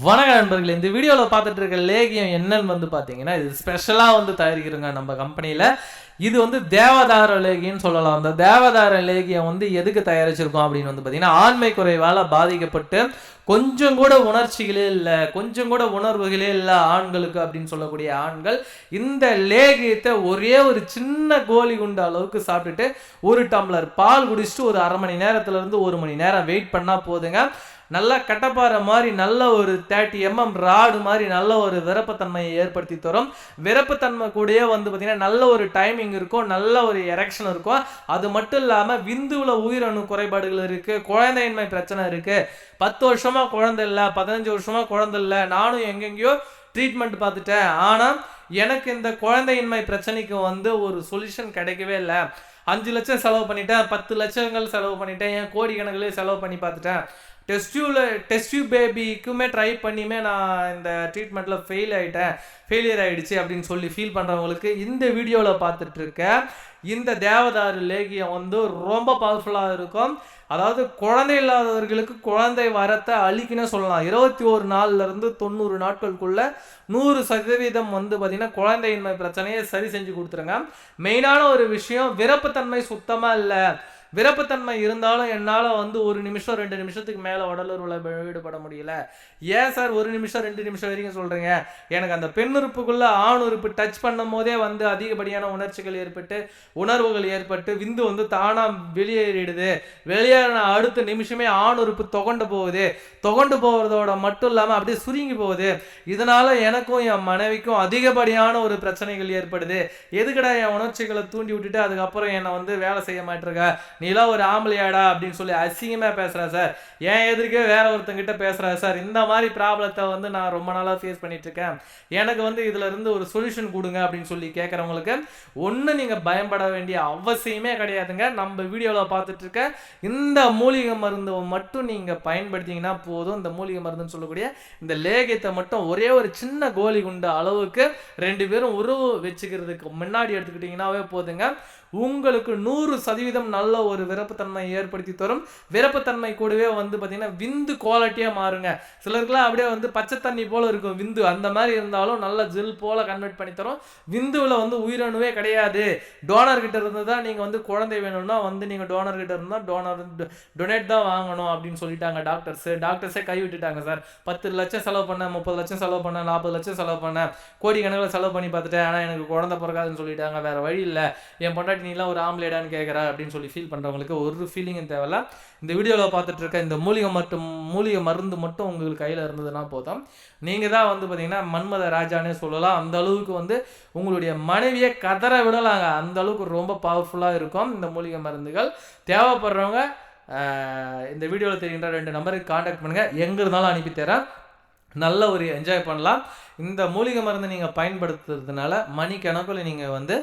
வணக்க நண்பர்கள் இந்த வீடியோவில் பார்த்துட்டு இருக்க லேகியம் என்னன்னு வந்து பார்த்தீங்கன்னா இது ஸ்பெஷலாக வந்து தயாரிக்கிறோங்க நம்ம கம்பெனியில் இது வந்து தேவதார லேகின்னு சொல்லலாம். அந்த தேவதார லேகியம் வந்து எதுக்கு தயாரிச்சிருக்கோம் அப்படின்னு வந்து பார்த்தீங்கன்னா ஆண்மை குறைவால் பாதிக்கப்பட்டு கொஞ்சம் கூட உணர்ச்சிகளே இல்லை கொஞ்சம் கூட உணர்வுகளே இல்லை ஆண்களுக்கு அப்படின்னு சொல்லக்கூடிய ஆண்கள் இந்த லேகியத்தை ஒரே ஒரு சின்ன கோலி குண்ட அளவுக்கு சாப்பிட்டுட்டு ஒரு டம்ளர் பால் குடிச்சிட்டு ஒரு அரை மணி நேரத்துல இருந்து ஒரு மணி நேரம் வெயிட் பண்ணால் போதுங்க. நல்லா கட்டப்பாறை மாதிரி நல்ல ஒரு தேர்ட்டி எம்எம் ராடு மாதிரி நல்ல ஒரு விரப்பத்தன்மையை ஏற்படுத்தி தரும். விரப்பத்தன்மை கூடயே வந்து பார்த்தீங்கன்னா நல்ல ஒரு டைம் டைமிங் இருக்கும் நல்ல ஒரு எரெக்ஷன் இருக்கும் அது மட்டும் இல்லாமல் விந்துவில் உயிரணு குறைபாடுகள் இருக்குது குழந்தையின்மை பிரச்சனை இருக்குது பத்து வருஷமாக குழந்தை இல்லை பதினஞ்சு வருஷமாக குழந்தை இல்லை நானும் எங்கெங்கேயோ ட்ரீட்மெண்ட் பார்த்துட்டேன். ஆனால் எனக்கு இந்த குழந்தையின்மை பிரச்சனைக்கு வந்து ஒரு சொல்யூஷன் கிடைக்கவே இல்லை. அஞ்சு லட்சம் செலவு பண்ணிட்டேன் பத்து லட்சங்கள் செலவு பண்ணிட்டேன் ஏன் கோடி கணக்குலேயே செலவு பண்ணி பார்த்துட்டேன். டெஸ்ட் டியூவில் டெஸ்ட் டியூ பேபிக்குமே ட்ரை பண்ணியுமே நான் இந்த ட்ரீட்மெண்ட்டில் ஃபெயில் ஆகிட்டேன் ஃபெயிலியர் ஆகிடுச்சு அப்படின்னு சொல்லி ஃபீல் பண்ணுறவங்களுக்கு இந்த வீடியோவில் பார்த்துட்ருக்கேன் இந்த தேவதாரு லேகியம் வந்து ரொம்ப பவர்ஃபுல்லாக இருக்கும். அதாவது குழந்தை இல்லாதவர்களுக்கு குழந்தை வரத்தை அழிக்குன்னு சொல்லலாம். இருபத்தி ஒரு நாள்லேருந்து தொண்ணூறு நாட்களுக்குள்ள நூறு சதவீதம் வந்து பார்த்திங்கன்னா குழந்தையின்மை பிரச்சனையை சரி செஞ்சு கொடுத்துருங்க. மெயினான ஒரு விஷயம் விரப்புத்தன்மை சுத்தமாக இல்லை. விரப்புத்தன்மை இருந்தாலும் என்னால் வந்து ஒரு நிமிஷம் ரெண்டு நிமிஷத்துக்கு மேலே உடலுறவில் ஈடுபட முடியல. ஏன் சார் ஒரு நிமிஷம் ரெண்டு நிமிஷம் வரைக்கும் சொல்கிறீங்க எனக்கு அந்த பெண் உறுப்புக்குள்ளே ஆண் உறுப்பு டச் பண்ணும் போதே வந்து அதிகப்படியான உணர்ச்சிகள் ஏற்பட்டு உணர்வுகள் ஏற்பட்டு விந்து வந்து தானாக வெளியேறிடுது. வெளியேறின அடுத்த நிமிஷமே ஆண் உறுப்பு தொகண்டு போகுது. தொகண்டு போகிறதோட மட்டும் இல்லாமல் அப்படியே சுருங்கி போகுது. இதனால் எனக்கும் என் மனைவிக்கும் அதிகப்படியான ஒரு பிரச்சனைகள் ஏற்படுது. எதுக்கடா என் உணர்ச்சிகளை தூண்டி விட்டுட்டு அதுக்கப்புறம் என்னை வந்து வேலை செய்ய மாட்டிருக்க? நீலாம் ஒரு ஆம்பளையாடா அப்படின்னு சொல்லி அசிங்கமாக பேசுகிறேன் சார். என் எதிர்க்கே வேற ஒருத்தங்கிட்ட பேசுகிறா சார். இந்த மாதிரி ப்ராப்ளத்தை வந்து நான் ரொம்ப நாளாக ஃபேஸ் பண்ணிகிட்ருக்கேன் எனக்கு வந்து இதுலேருந்து ஒரு சொல்யூஷன் கொடுங்க அப்படின்னு சொல்லி கேட்குறவங்களுக்கு ஒன்று நீங்கள் பயப்பட வேண்டிய அவசியமே கிடையாதுங்க. நம்ம வீடியோவில் பார்த்துட்ருக்க இந்த மூலிகை மருந்து மட்டும் நீங்கள் பயன்படுத்திங்கன்னா போதும். இந்த மூலிகை மருந்துன்னு சொல்லக்கூடிய இந்த லேகியத்தை மட்டும் ஒரே ஒரு சின்ன கோலி குண்டு அளவுக்கு ரெண்டு பேரும் உறவு வச்சுக்கிறதுக்கு முன்னாடி எடுத்துக்கிட்டிங்கன்னாவே போதுங்க. உங்களுக்கு நூறு சதவீதம் நல்ல ஒரு விருப்பத்தன்மை ஏற்படுத்தி தரும். விரப்புத்தன்மை கூடவே வந்து பார்த்தீங்கன்னா விந்து குவாலிட்டியாக மாறுங்க. சிலருக்குலாம் அப்படியே வந்து பச்சை தண்ணி போல் இருக்கும் விந்து. அந்த மாதிரி இருந்தாலும் நல்ல ஜெல் போல் கன்வெர்ட் பண்ணி தரும். விந்துவில் வந்து உயிரணுவே கிடையாது. டோனர் கிட்ட இருந்து தான் நீங்கள் வந்து குழந்தை வேணும்னா வந்து நீங்கள் டோனர் கிட்ட இருந்தால் டோனர் டொனேட் தான் வாங்கணும் அப்படின்னு சொல்லிட்டாங்க டாக்டர்ஸ் டாக்டர்ஸே கை விட்டுட்டாங்க சார். பத்து லட்சம் செலவு பண்ணேன் முப்பது லட்சம் செலவு பண்ணேன் நாற்பது லட்சம் செலவு பண்ணேன் கோடி கணக்கில் செலவு பண்ணி பார்த்துட்டேன். ஆனால் எனக்கு குழந்தை பிறக்காதுன்னு சொல்லிட்டாங்க. வேறு வழி இல்லை. என் பொண்டாட்டி நீலாம் ஒரு ஆம்லேடான்னு கேட்குறா அப்படின்னு சொல்லி ஃபீல் பண்ணுறவங்களுக்கு ஒரு ஃபீலிங்கும் தேவையில்ல. இந்த வீடியோவில் பார்த்துட்டு இருக்க இந்த மூலிகை மட்டும் மூலிகை மருந்து மட்டும் உங்களுக்கு கையில் இருந்ததுன்னா போதும். நீங்கள் தான் வந்து பார்த்தீங்கன்னா மன்மத ராஜானே சொல்லலாம். அந்த அளவுக்கு வந்து உங்களுடைய மனைவியை கதற விடலாங்க. அந்த அளவுக்கு ரொம்ப பவர்ஃபுல்லாக இருக்கும் இந்த மூலிகை மருந்துகள். தேவைப்படுறவங்க இந்த வீடியோவில் தெரிகின்ற ரெண்டு நம்பருக்கு காண்டாக்ட் பண்ணுங்கள் எங்கே இருந்தாலும் அனுப்பி தரேன். நல்ல ஒரு என்ஜாய் பண்ணலாம். இந்த மூலிகை மருந்து நீங்கள் பயன்படுத்துறதுனால மணிக்கணக்கில் நீங்கள் வந்து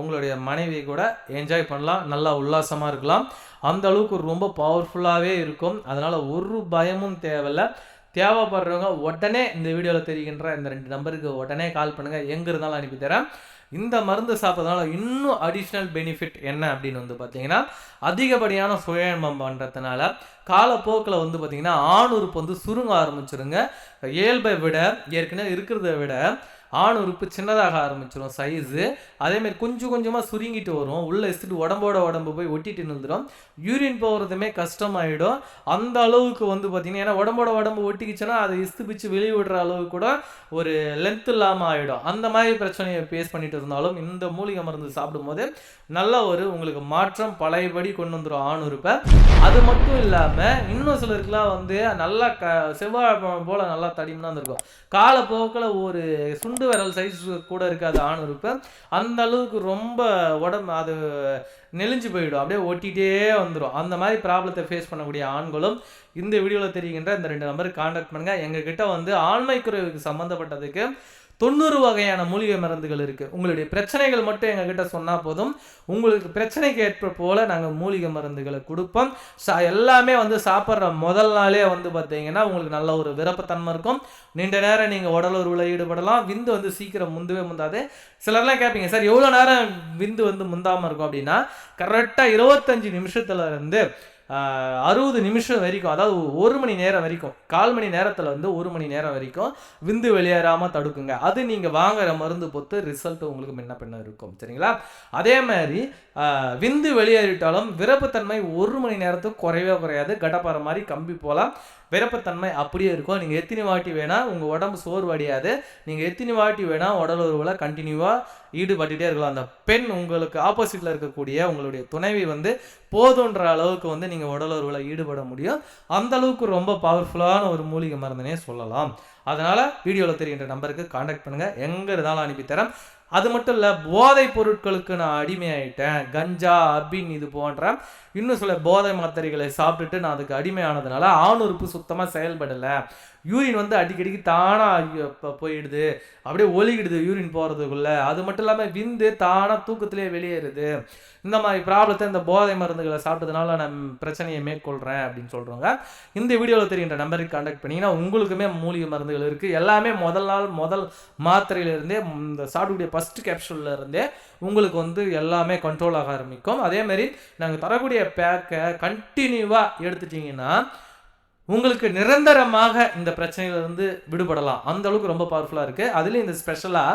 உங்களுடைய மனைவி கூட என்ஜாய் பண்ணலாம். நல்லா உல்லாசமாக இருக்கலாம். அந்த அளவுக்கு ரொம்ப பவர்ஃபுல்லாகவே இருக்கும். அதனால் ஒரு பயமும் தேவையில்ல. தேவைப்படுறவங்க உடனே இந்த வீடியோவில் தெரிகின்ற இந்த ரெண்டு நம்பருக்கு உடனே கால் பண்ணுங்கள் எங்கே இருந்தாலும் அனுப்பி தரேன். இந்த மருந்து சாப்பிட்றதுனால இன்னும் அடிஷ்னல் பெனிஃபிட் என்ன அப்படின்னு வந்து பார்த்தீங்கன்னா அதிகப்படியான சுயன்பம் பண்ணுறதுனால காலப்போக்கில் வந்து பார்த்திங்கன்னா ஆணுறுப்பு வந்து சுருங்க ஆரம்பிச்சிருங்க. இயல்பை விட ஏற்கனவே இருக்கிறத விட ஆண் உறுப்பு சின்னதாக ஆரம்பிச்சிடும் சைஸு அதேமாதிரி கொஞ்சம் கொஞ்சமாக சுருங்கிட்டு வரும். உள்ளே இசுட்டு உடம்போட உடம்பு போய் ஒட்டிட்டு நின்றுடும். யூரின் போகிறதுமே கஷ்டமாயிடும். அந்த அளவுக்கு வந்து பார்த்திங்கன்னா ஏன்னா உடம்போட உடம்பு ஒட்டிக்கிச்சுன்னா அதை இஸ்து பிச்சு வெளியே விடுற அளவுக்கு கூட ஒரு லென்த் இல்லாமல் ஆகிடும் அந்த மாதிரி பிரச்சனையை ஃபேஸ் பண்ணிட்டு இருந்தாலும் இந்த மூலிகை மருந்து சாப்பிடும்போது நல்ல ஒரு உங்களுக்கு மாற்றம் பழையபடி கொண்டு வந்துடும் ஆண் உறுப்பை. அது மட்டும் இல்லாமல் இன்னும் சிலருக்குலாம் வந்து நல்லா க செவ்வாழை பழம் போல் நல்லா தடிமனாக இருந்திருக்கும். காலப்போக்கில் ஒரு சுண்டு விரல் சைஸ் கூட இருக்காது ஆணும் உறுப்பு. அந்த அளவுக்கு ரொம்ப உடம்பு அது நெளிஞ்சு போயிடும். அப்படியே ஒட்டிகிட்டே வந்துடும் அந்த மாதிரி ப்ராப்ளத்தை ஃபேஸ் பண்ணக்கூடிய ஆண்களும் இந்த வீடியோவில் தெரிகின்ற இந்த ரெண்டு நம்பருக்கு காண்டாக்ட் பண்ணுங்கள் எங்ககிட்ட வந்து ஆண்மை குறைவுக்கு சம்மந்தப்பட்டதுக்கு தொண்ணூறு வகையான மூலிகை மருந்துகள் இருக்குது உங்களுடைய பிரச்சனைகள் மட்டும் எங்ககிட்ட சொன்னால் போதும். உங்களுக்கு பிரச்சனைக்கு ஏற்ப போல் நாங்கள் மூலிகை மருந்துகளை கொடுப்போம். சா எல்லாமே வந்து சாப்பிட்ற முதல் நாளே வந்து பார்த்தீங்கன்னா உங்களுக்கு நல்ல ஒரு விருப்பத்தன்மை இருக்கும். நீண்ட நேரம் நீங்கள் உடல் உருவில் ஈடுபடலாம். விந்து வந்து சீக்கிரம் முந்தவே முந்தாது. சிலர்லாம் கேட்பீங்க சார் எவ்வளோ நேரம் விந்து வந்து முந்தாமல் இருக்கும்? அப்படின்னா கரெக்டாக இருபத்தஞ்சு நிமிஷத்துல இருந்து அறுபது நிமிஷம் வரைக்கும் அதாவது ஒரு மணி நேரம் வரைக்கும் கால் மணி நேரத்தில் வந்து ஒரு மணி நேரம் வரைக்கும் விந்து வெளியேறாமல் தடுக்குங்க. அது நீங்கள் வாங்குற மருந்து பொறுத்து ரிசல்ட் உங்களுக்கு முன்ன பின்ன இருக்கும் சரிங்களா? அதே மாதிரி விந்து வெளியேறிட்டாலும் விரப்புத்தன்மை ஒரு மணி நேரத்துக்கு குறையவே குறையாது. கடப்பாறை மாதிரி கம்பி போகலாம் விரப்பத்தன்மை அப்படியே இருக்கும். நீங்கள் எத்தனை வாட்டி வேணால் உங்கள் உடம்பு சோர்வடையாது. நீங்கள் எத்தனை வாட்டி வேணால் உடல் உறவில் கண்டினியூவாக ஈடுபட்டுட்டே இருக்கலாம். அந்த பெண் உங்களுக்கு ஆப்போசிட்டில் இருக்கக்கூடிய உங்களுடைய துணைவி வந்து போதுன்ற அளவுக்கு வந்து நீங்கள் உடல் உறவில் ஈடுபட முடியும். அந்த அளவுக்கு ரொம்ப பவர்ஃபுல்லான ஒரு மூலிகை மருந்துனே சொல்லலாம். அதனால் வீடியோவில் தெரிகின்ற நம்பருக்கு காண்டாக்ட் பண்ணுங்கள் எங்கே இருந்தாலும் அனுப்பித்தரேன். அது மட்டும் இல்லை போதைப் பொருட்களுக்கு நான் அடிமையாயிட்டேன். கஞ்சா அபின் இது போன்ற இன்னும் சில போதை மாத்திரைகளை சாப்பிட்டுட்டு நான் அதுக்கு அடிமையானதுனால ஆணுறுப்பு சுத்தமாக செயல்படலை. யூரின் வந்து அடிக்கடிக்கு தானாக போயிடுது. அப்படியே ஒலிக்கிடுது யூரின் போகிறதுக்குள்ளே அது மட்டும் இல்லாமல் விந்து தானாக தூக்கத்திலே வெளியேறுது. இந்த மாதிரி ப்ராப்ளத்தை இந்த போதை மருந்துகளை சாப்பிட்டதுனால நான் பிரச்சனையை மேற்கொள்கிறேன் அப்படின்னு சொல்கிறோங்க இந்த வீடியோவில் தெரிகின்ற நம்பருக்கு காண்டாக்ட் பண்ணிங்கன்னா உங்களுக்குமே மூலிகை மருந்துகள் இருக்குது எல்லாமே முதல் நாள் முதல் மாத்திரையிலிருந்தே இந்த சாப்பிடக்கூடிய ஃபஸ்ட்டு கேப்சூல்ல இருந்தே உங்களுக்கு வந்து எல்லாமே கண்ட்ரோல் ஆக ஆரம்பிக்கும். அதேமாரி நாங்கள் தரக்கூடிய பேக்கை கண்டினியூவாக எடுத்துட்டிங்கன்னா உங்களுக்கு நிரந்தரமாக இந்த பிரச்சனையிலிருந்து விடுபடலாம். அந்த அளவுக்கு ரொம்ப பவர்ஃபுல்லாக இருக்குது அதுலேயும் இந்த ஸ்பெஷலாக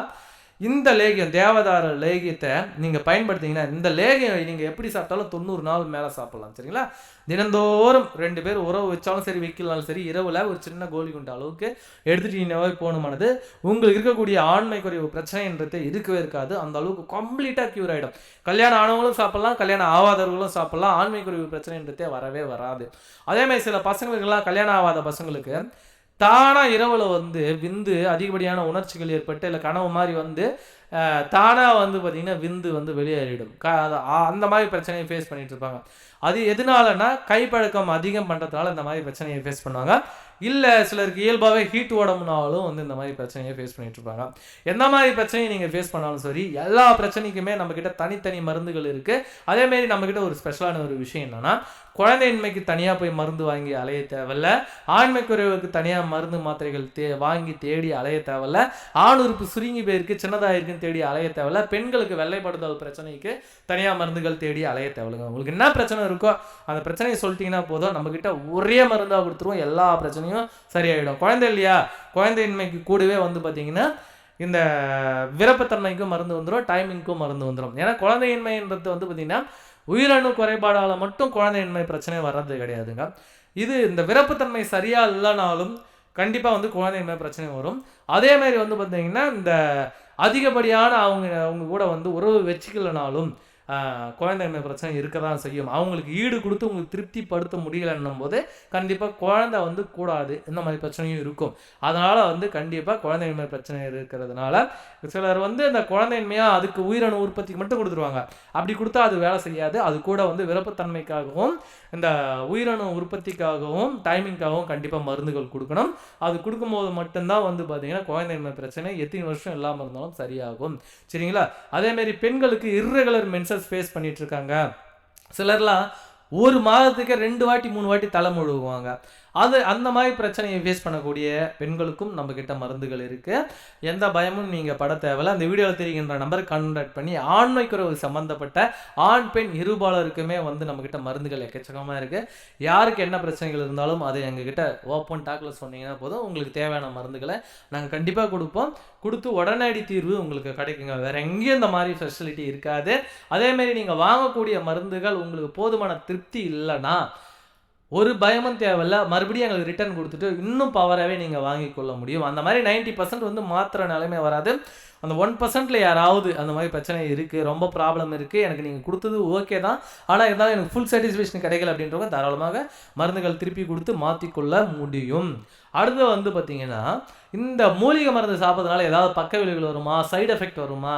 இந்த லேகியம் தேவதார லேகியத்தை நீங்கள் பயன்படுத்திங்கன்னா இந்த லேகியம் நீங்கள் எப்படி சாப்பிட்டாலும் தொண்ணூறு நாள் மேலே சாப்பிட்லாம் சரிங்களா? தினந்தோறும் ரெண்டு பேர் உறவு வச்சாலும் சரி வைக்கலாலும் சரி இரவில் ஒரு சின்ன கோலி குண்ட அளவுக்கு எடுத்துட்டீங்கன்னாவே போகணுமானது உங்களுக்கு இருக்கக்கூடிய ஆண்மை குறைவு பிரச்சனைன்றது இருக்கவே இருக்காது. அந்த அளவுக்கு கம்ப்ளீட்டாக க்யூர் ஆகிடும் கல்யாணம் ஆனவங்களும் சாப்பிட்லாம் கல்யாணம் ஆகாதவர்களும் சாப்பிட்லாம். ஆண்மை குறைவு பிரச்சனைன்றதே வரவே வராது. அதே மாதிரி சில பசங்களுக்கெல்லாம் கல்யாணம் ஆகாத பசங்களுக்கு தானாக இரவில் வந்து விந்து அதிகப்படியான உணர்ச்சிகள் ஏற்பட்டு இல்லை கனவு மாதிரி வந்து தானாக வந்து பார்த்தீங்கன்னா விந்து வந்து வெளியேறிடும். க அந்த மாதிரி பிரச்சனையை ஃபேஸ் பண்ணிட்டு இருப்பாங்க. அது எதனாலன்னா கைப்பழக்கம் அதிகம் பண்ணுறதுனால இந்த மாதிரி பிரச்சனையை ஃபேஸ் பண்ணுவாங்க. இல்லை சிலருக்கு இயல்பாகவே ஹீட் உடம்புனாலும் வந்து இந்த மாதிரி பிரச்சனையை ஃபேஸ் பண்ணிகிட்டு இருப்பாங்க. எந்த மாதிரி பிரச்சனையை நீங்கள் ஃபேஸ் பண்ணாலும் சரி எல்லா பிரச்சனைக்குமே நம்மக்கிட்ட தனித்தனி மருந்துகள் இருக்குது அதேமாரி நம்மக்கிட்ட ஒரு ஸ்பெஷலான ஒரு விஷயம் என்னென்னா குழந்தையின்மைக்கு தனியாக போய் மருந்து வாங்கி அலைய தேவையில்ல. ஆண்மை குறைவுக்கு தனியாக மருந்து மாத்திரைகள் தே வாங்கி தேடி அலைய தேவையில்ல. ஆண் உறுப்பு சுருங்கி போயிருக்கு சின்னதாக இருக்குன்னு தேடி அலைய தேவையில்ல. பெண்களுக்கு வெள்ளைப்படுதல் பிரச்சனைக்கு தனியாக மருந்துகள் தேடி அலைய தேவையில்லைங்க. உங்களுக்கு என்ன பிரச்சனை இருக்கோ அந்த பிரச்சனையை சொல்லிட்டீங்கன்னா போதும். நம்மக்கிட்ட ஒரே மருந்தாக கொடுத்துருவோம். எல்லா பிரச்சனையும் சரியாயிடும். குழந்தை இல்லையா? குழந்தையின்மைக்கு கூடவே வந்து பார்த்தீங்கன்னா இந்த விருப்பத்தன்மைக்கும் மருந்து வந்துடும் டைமிங்க்கும் மருந்து வந்துடும் ஏன்னா குழந்தையின்மைன்றது வந்து பார்த்தீங்கன்னா உயிரணு குறைபாடால் மட்டும் குழந்தையின்மை பிரச்சனை வர்றது கிடையாதுங்க. இது இந்த விருப்பத்தன்மை சரியா இல்லைனாலும் கண்டிப்பாக வந்து குழந்தையின்மை பிரச்சனை வரும். அதே மாதிரி வந்து பார்த்தீங்கன்னா இந்த அதிகப்படியான அவங்க அவங்க கூட வந்து உறவு வச்சுக்கலனாலும் ஆஹ், பிரச்சனை இருக்க தான் செய்யும். அவங்களுக்கு ஈடு கொடுத்து உங்களுக்கு திருப்திப்படுத்த முடியலன்னும் போது கண்டிப்பாக குழந்தை வந்து கூடாது. இந்த மாதிரி பிரச்சனையும் இருக்கும். அதனால் வந்து கண்டிப்பாக குழந்தைமை பிரச்சனை இருக்கிறதுனால சிலர் வந்து இந்த குழந்தையின்மையாக அதுக்கு உயிரணு உற்பத்திக்கு மட்டும் கொடுத்துருவாங்க. அப்படி கொடுத்தா அது வேலை செய்யாது. அது கூட வந்து விருப்பத்தன்மைக்காகவும் இந்த உயிரணு உற்பத்திக்காகவும் டைமிங்க்காகவும் கண்டிப்பாக மருந்துகள் கொடுக்கணும். அது கொடுக்கும்போது மட்டும்தான் வந்து பார்த்தீங்கன்னா குழந்தைமை பிரச்சனை எத்தனை வருஷம் இல்லாமல் இருந்தாலும் சரியாகும். சரிங்களா? அதேமாரி பெண்களுக்கு இர்ரெகுலர் மென்சஸ் ஃபேஸ் பண்ணிட்டு இருக்காங்க. சிலர்லாம் ஒரு மாதத்துக்கு ரெண்டு வாட்டி மூணு வாட்டி தலை முழுகுவாங்க. அது அந்த மாதிரி பிரச்சனையை ஃபேஸ் பண்ணக்கூடிய பெண்களுக்கும் நம்மக்கிட்ட மருந்துகள் இருக்குது எந்த பயமும் நீங்கள் பட தேவையில்ல. அந்த வீடியோவில் தெரிகின்ற நம்பர் கான்டாக்ட் பண்ணி ஆண்மைக்குறவு சம்மந்தப்பட்ட ஆண் பெண் இருபாலருக்குமே வந்து நம்மக்கிட்ட மருந்துகள் எக்கச்சக்கமாக இருக்குது யாருக்கு என்ன பிரச்சனைகள் இருந்தாலும் அதை எங்ககிட்ட ஓப்பன் டாக்ல சொன்னீங்கன்னா போதும். உங்களுக்கு தேவையான மருந்துகளை நாங்கள் கண்டிப்பாக கொடுப்போம். கொடுத்து உடனடி தீர்வு உங்களுக்கு கிடைக்குங்க. வேற எங்கேயும் இந்த மாதிரி ஃபெசிலிட்டி இருக்காது. அதேமாரி நீங்கள் வாங்கக்கூடிய மருந்துகள் உங்களுக்கு போதுமான திருப்தி இல்லைன்னா ஒரு பயமும் தேவையில்ல. மறுபடியும் எங்களுக்கு ரிட்டர்ன் கொடுத்துட்டு இன்னும் பவராகவே நீங்கள் வாங்கி கொள்ள முடியும். அந்த மாதிரி 90% வந்து மாத்திர நிலைமை வராது. அந்த ஒன் பர்சன்ட்ல யாராவது அந்த மாதிரி பிரச்சனை இருக்குது ரொம்ப ப்ராப்ளம் இருக்குது எனக்கு நீங்கள் கொடுத்தது ஓகே தான். ஆனால் இருந்தாலும் எனக்கு ஃபுல் சாட்டிஸ்ஃபேக்ஷன் கிடைக்கல அப்படின்றவங்க தாராளமாக மருந்துகள் திருப்பி கொடுத்து மாற்றிக்கொள்ள முடியும். அடுத்து வந்து பார்த்தீங்கன்னா இந்த மூலிகை மருந்து சாப்பிட்றதுனால ஏதாவது பக்க விளைவுகள் வருமா? சைடு எஃபெக்ட் வருமா?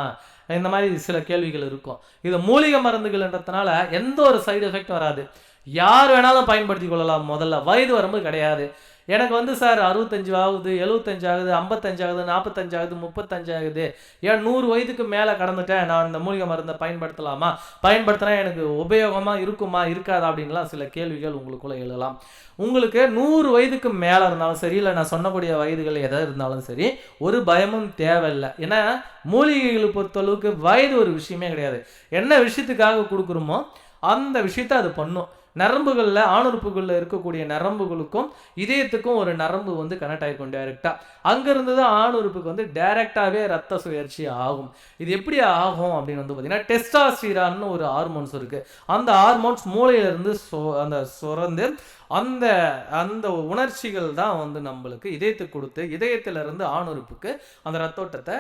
இந்த மாதிரி சில கேள்விகள் இருக்கும். இது மூலிகை மருந்துகள்ன்றதுனால எந்த ஒரு சைடு எஃபெக்ட் வராது. யார் வேணாலும் பயன்படுத்தி கொள்ளலாம் முதல்ல. வயது வரம்பு கிடையாது. எனக்கு வந்து சார் அறுபத்தஞ்சு ஆகுது எழுபத்தஞ்சு ஆகுது ஐம்பத்தஞ்சு ஆகுது நாற்பத்தஞ்சு ஆகுது முப்பத்தஞ்சு ஆகுது. ஏன் நூறு வயதுக்கு மேலே கடந்துட்டேன். நான் இந்த மூலிகை மருந்தை பயன்படுத்தலாமா? பயன்படுத்தினா எனக்கு உபயோகமாக இருக்குமா இருக்காதா அப்படின்லாம் சில கேள்விகள் உங்களுக்குள்ளே எழுதலாம். உங்களுக்கு நூறு வயதுக்கு மேலே இருந்தாலும் சரி இல்லை நான் சொன்னக்கூடிய வயதுகள் எதாவது இருந்தாலும் சரி ஒரு பயமும் தேவையில்லை. ஏன்னா மூலிகைகளை பொறுத்தளவுக்கு வயது ஒரு விஷயமே கிடையாது. என்ன விஷயத்துக்காக கொடுக்குறோமோ அந்த விஷயத்த அது பண்ணும். நரம்புகளில் ஆணுறுப்புகளில் இருக்கக்கூடிய நரம்புகளுக்கும் இதயத்துக்கும் ஒரு நரம்பு வந்து கனெக்ட் ஆகிருக்கும் டைரெக்டாக அங்கேருந்து தான் ஆணுறுப்புக்கு வந்து டைரெக்டாகவே ரத்த சுழற்சி ஆகும். இது எப்படி ஆகும் அப்படின்னு வந்து பார்த்தீங்கன்னா டெஸ்டாஸ்டிரான்னு ஒரு ஹார்மோன்ஸ் இருக்குது அந்த ஹார்மோன்ஸ் மூளையிலேருந்து சொ அந்த சுரந்து அந்த அந்த உணர்ச்சிகள் தான் வந்து நம்மளுக்கு இதயத்துக்கு கொடுத்து இதயத்திலிருந்து ஆணுறுப்புக்கு அந்த ரத்தோட்டத்தை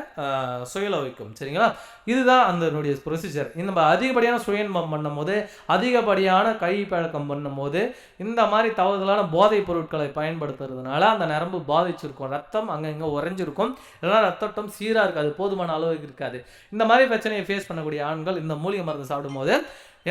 சுயல வைக்கும் சரிங்களா? இதுதான் அதனுடைய ப்ரொசீஜர் இந்த நம்ம அதிகப்படியான சுயன்பம் பண்ணும்போது அதிகப்படியான கை பழக்கம் பண்ணும்போது இந்த மாதிரி தவறுதலான போதைப் பொருட்களை பயன்படுத்துறதுனால அந்த நரம்பு பாதிச்சிருக்கும். ரத்தம் அங்கங்கே உறைஞ்சிருக்கும். இல்லைன்னா ரத்தோட்டம் சீராக இருக்காது போதுமான அளவுக்கு இருக்காது. இந்த மாதிரி பிரச்சனையை ஃபேஸ் பண்ணக்கூடிய ஆண்கள் இந்த மூலிகை மருந்து சாப்பிடும்போது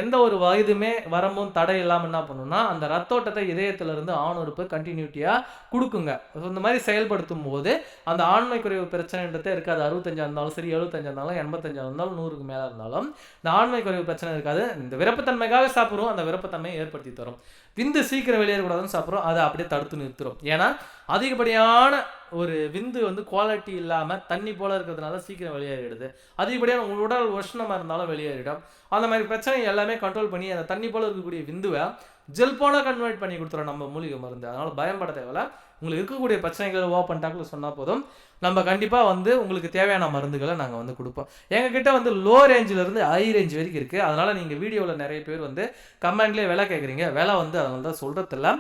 எந்த ஒரு வயதுமே வரம்பும் தடை இல்லாமல் என்ன பண்ணுன்னா அந்த ரத்தோட்டத்தை இதயத்திலிருந்து ஆணுறுப்பு கண்டினியூட்டியாக கொடுக்குங்க. இந்த மாதிரி செயல்படுத்தும் போது அந்த ஆண்மை குறைவு பிரச்சனைன்றதே இருக்காது. அறுபத்தஞ்சா இருந்தாலும் சரி எழுபத்தஞ்சா இருந்தாலும் எண்பத்தஞ்சா இருந்தாலும் நூறுக்கு மேலே இருந்தாலும். இந்த ஆண்மை குறைவு பிரச்சனை இருக்காது. இந்த விருப்பத்தன்மைக்காக சாப்பிடுவோம் அந்த விருப்பத்தன்மையை ஏற்படுத்தி தரும். விந்து சீக்கிரம் வெளியேறக்கூடாதுன்னு சாப்பிட்றோம் அதை அப்படியே தடுத்து நிறுத்துறோம். ஏன்னா அதிகப்படியான ஒரு விந்து வந்து குவாலிட்டி இல்லாமல் தண்ணி போல இருக்கிறதுனால சீக்கிரம் வெளியேறிடுது. அதிகப்படியான உங்கள் உடல் உஷ்ணமாக இருந்தாலும் வெளியேறிடும். அந்த மாதிரி பிரச்சனை எல்லாமே கண்ட்ரோல் பண்ணி அந்த தண்ணி போல இருக்கக்கூடிய விந்துவை ஜெல் போல கன்வெர்ட் பண்ணி கொடுத்துரும் நம்ம மூலிகை மருந்து. அதனால் பயன்பட தேவையில்ல. உங்களுக்கு இருக்கக்கூடிய பிரச்சனைகள் ஓப்பன் டாக்கில் சொன்னால் போதும். நம்ம கண்டிப்பாக வந்து உங்களுக்கு தேவையான மருந்துகளை நாங்கள் வந்து கொடுப்போம். எங்ககிட்ட வந்து லோ ரேஞ்சிலேருந்து ஹை ரேஞ்ச் வரைக்கும் இருக்குது அதனால் நீங்கள் வீடியோவில் நிறைய பேர் வந்து கமெண்ட்லேயே விலை கேட்குறீங்க விலை வந்து அதனால தான் சொல்கிறதில்ல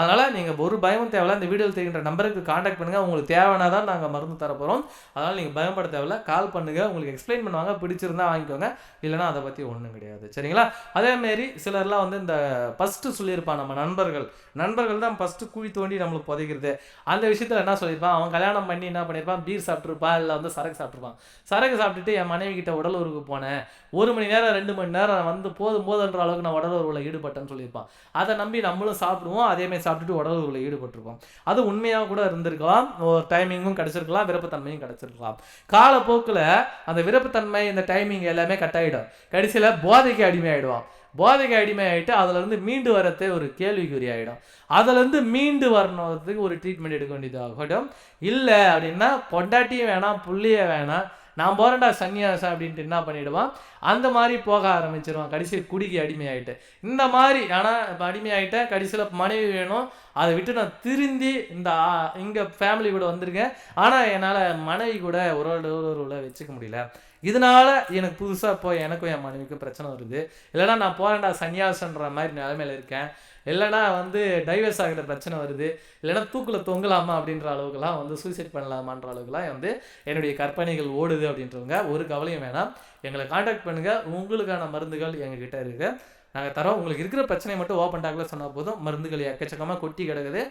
அதனால் நீங்கள் ஒரு பயமும் தேவையில்ல. இந்த வீடியோவில் தெரிகின்ற நம்பருக்கு காண்டாக்ட் பண்ணுங்கள் உங்களுக்கு தேவைன்னா தான் நாங்கள் மருந்து தர போகிறோம் அதனால் நீங்கள் பயப்பட தேவையில்ல. கால் பண்ணுங்கள் உங்களுக்கு எக்ஸ்பிளைன் பண்ணுவாங்க. பிடிச்சிருந்தா வாங்கிக்கோங்க. இல்லைன்னா அதை பற்றி ஒன்றும் கிடையாது. சரிங்களா? அதேமாரி சிலர்லாம் வந்து இந்த ஃபஸ்ட்டு சொல்லியிருப்பான் நம்ம நண்பர்கள். நண்பர்கள் தான் ஃபஸ்ட்டு குழி தோண்டி நம்மளுக்கு புதைக்கிறது. அந்த விஷயத்தில் என்ன சொல்லியிருப்பான்? அவன் கல்யாணம் பண்ணி என்ன பண்ணியிருப்பான்? பீர் சாப்பிட்ருப்பான் இல்லை வந்து சரக்கு சாப்பிட்ருப்பான் சரக்கு சாப்பிட்டுட்டு என் மனைவி கிட்ட உடல் போனேன். ஒரு மணி நேரம் ரெண்டு மணி நேரம் வந்து போதும் போதுன்ற அளவுக்கு நான் உடல் ஈடுபட்டேன்னு சொல்லியிருப்பான். அதை நம்பி நம்மளும் சாப்பிடுவோம் அதேமாதிரி சாப்பிட்டுட்டு உடல் ஈடுபட்டிருப்போம். அது உண்மையாக கூட இருந்திருக்கலாம். ஒரு டைமிங்கும் கிடச்சிருக்கலாம் விருப்பத்தன்மையும் கிடச்சிருக்கலாம். காலப்போக்கில் அந்த விருப்பத்தன்மை இந்த டைமிங் எல்லாமே கட் ஆகிடும் கடைசியில் போதைக்கு அடிமையாயிடுவான். போதைக்கு ஆகிட்டு அதுலேருந்து மீண்டு வரத்தே ஒரு கேள்விக்குறி ஆகிடும் அதுலேருந்து மீண்டு வரணுறதுக்கு ஒரு ட்ரீட்மெண்ட் எடுக்க வேண்டியதாகட்டும் இல்லை அப்படின்னா பொண்டாட்டியும் வேணாம் புள்ளியே வேணாம் நான் போகிறேன்டா சன்னியாசம் அப்படின்ட்டு என்ன பண்ணிடுவான் அந்த மாதிரி போக ஆரம்பிச்சிருவான் கடைசியில் குடிக்கு அடிமையாயிட்டு இந்த மாதிரி ஆனால் இப்போ அடிமையாயிட்டேன் கடைசியில் மனைவி வேணும் அதை விட்டு நான் திருந்தி இந்த இங்கே ஃபேமிலி கூட வந்திருக்கேன் ஆனால் என்னால் மனைவி கூட ஒரு உறவுல வச்சுக்க முடியல இதனால எனக்கு புதுசாக போய் எனக்கும் என் மனைவிக்கும் பிரச்சனை வருது. இல்லைன்னா நான் போகிறேன்டா சன்னியாசன்ற மாதிரி நிலைமையில இருக்கேன். இல்லைன்னா வந்து டைவர்ஸ் ஆகிற பிரச்சனை வருது. இல்லைன்னா தூக்கில் தொங்கலாமா அப்படின்ற அளவுக்குலாம் வந்து சூசைட் பண்ணலாமான்ற அளவுக்குலாம் வந்து என்னுடைய கற்பனைகள் ஓடுது அப்படின்றவங்க ஒரு கவலையும் வேணாம். எங்களை காண்டாக்ட் பண்ணுங்கள் உங்களுக்கான மருந்துகள் எங்ககிட்ட இருக்குது நாங்கள் தரோம். உங்களுக்கு இருக்கிற பிரச்சனை மட்டும் ஓப்பன் டாக்கில் சொன்னால் போதும். மருந்துகள் எக்கச்சக்கமாக கொட்டி கிடக்குது.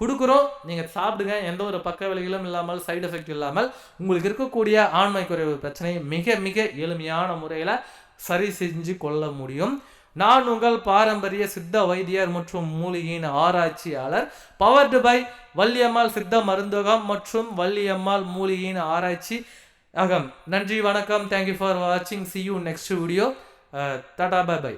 கொடுக்குறோம். நீங்கள் சாப்பிடுங்க. எந்த ஒரு பக்க விலைகளும் இல்லாமல் சைடு எஃபெக்ட் இல்லாமல் உங்களுக்கு இருக்கக்கூடிய ஆண்மை குறைவு பிரச்சனையை மிக மிக எளிமையான முறையில் சரி செஞ்சு கொள்ள முடியும். நான் உங்கள் பாரம்பரிய சித்த வைத்தியர் மற்றும் மூலிகையின் ஆராய்ச்சியாளர் பவர்டு பை வள்ளியம்மாள் சித்த மருந்தகம் மற்றும் வள்ளியம்மாள் மூலிகையின் ஆராய்ச்சி அகம். நன்றி வணக்கம். தேங்க்யூ ஃபார் வாட்சிங் see you next video tata bye bye